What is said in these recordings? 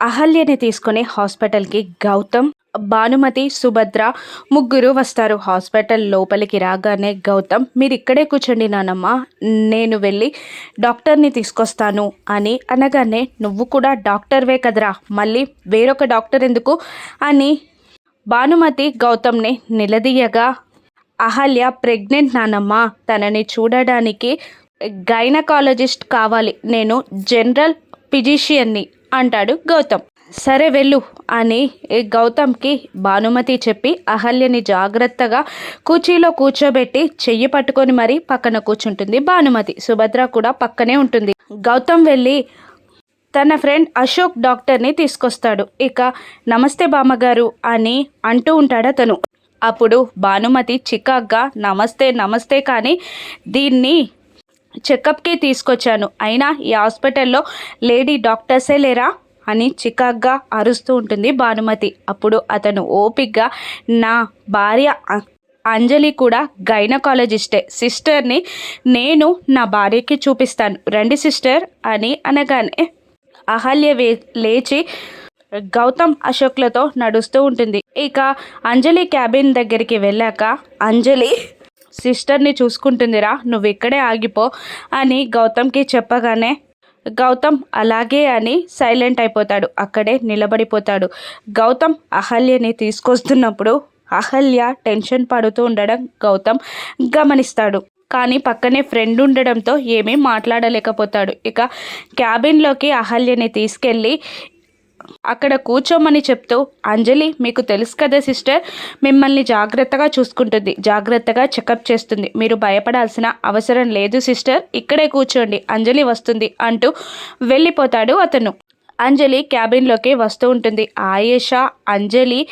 అహల్యని తీసుకుని హాస్పిటల్కి గౌతమ్ భానుమతి సుభద్ర ముగ్గురు వస్తారు. హాస్పిటల్ లోపలికి రాగానే గౌతమ్ మీరు ఇక్కడే కూర్చోండి నానమ్మ నేను వెళ్ళి డాక్టర్ని తీసుకొస్తాను అని అనగానే నువ్వు కూడా డాక్టర్వే కదరా మళ్ళీ వేరొక డాక్టర్ ఎందుకు? అని భానుమతి గౌతమ్ని నిలదీయగా అహల్య ప్రెగ్నెంట్ నానమ్మ తనని చూడడానికి గైనకాలజిస్ట్ కావాలి. నేను జనరల్ ఫిజిషియన్ని అంటాడు గౌతమ్. సరే వెళ్ళు అని గౌతమ్కి భానుమతి చెప్పి అహల్యని జాగ్రత్తగా కుర్చీలో కూర్చోబెట్టి చెయ్యి పట్టుకొని మరీ పక్కన కూర్చుంటుంది భానుమతి. సుభద్ర కూడా పక్కనే ఉంటుంది. గౌతమ్ వెళ్ళి తన ఫ్రెండ్ అశోక్ డాక్టర్ని తీసుకొస్తాడు. ఇక నమస్తే బామ్మగారు అని అంటూ ఉంటాడు అతను. అప్పుడు భానుమతి చికాగ్గా నమస్తే నమస్తే కానీ దీన్ని చెకప్కి తీసుకొచ్చాను. అయినా ఈ హాస్పిటల్లో లేడీ డాక్టర్సే లేరా అని చికాగ్గా అరుస్తూ ఉంటుంది భానుమతి. అప్పుడు అతను ఓపిగ్గా నా భార్య అంజలి కూడా గైనకాలజిస్టే. సిస్టర్ని నేను నా భార్యకి చూపిస్తాను. రండి సిస్టర్ అని అనగానే అహల్య వే లేచి గౌతమ్ అశోక్లతో నడుస్తూ ఉంటుంది. ఇక అంజలి క్యాబిన్ దగ్గరికి వెళ్ళాక అంజలి సిస్టర్ని చూసుకుంటుందిరా నువ్వు ఇక్కడే ఆగిపో అని గౌతమ్కి చెప్పగానే గౌతమ్ అలాగే అని సైలెంట్ అయిపోతాడు అక్కడే నిలబడిపోతాడు. గౌతమ్ అహల్యని తీసుకొస్తున్నప్పుడు అహల్య టెన్షన్ పడుతూ ఉండడం గౌతమ్ గమనిస్తాడు. కానీ పక్కనే ఫ్రెండ్ ఉండడంతో ఏమీ మాట్లాడలేకపోతాడు. ఇక క్యాబిన్లోకి అహల్యని తీసుకెళ్ళి అక్కడ కూర్చోమని చెప్తూ అంజలి మీకు తెలుసు కదా సిస్టర్ మిమ్మల్ని జాగ్రత్తగా చూసుకుంటుంది జాగ్రత్తగా చెకప్ చేస్తుంది. మీరు భయపడాల్సిన అవసరం లేదు సిస్టర్ ఇక్కడే కూర్చోండి అంజలి వస్తుంది అంటూ వెళ్ళిపోతాడు అతను. అంజలి క్యాబిన్లోకి వస్తూ ఉంటుంది. ఆయేష అంజలి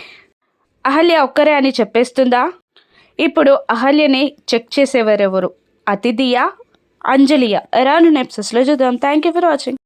అహల్య ఒక్కరే అని చెప్పేస్తుందా? ఇప్పుడు అహల్యని చెక్ చేసేవారెవరు? అతిథియా? అంజలియా? రాను నెప్సెస్లో చూద్దాం. Thank you for watching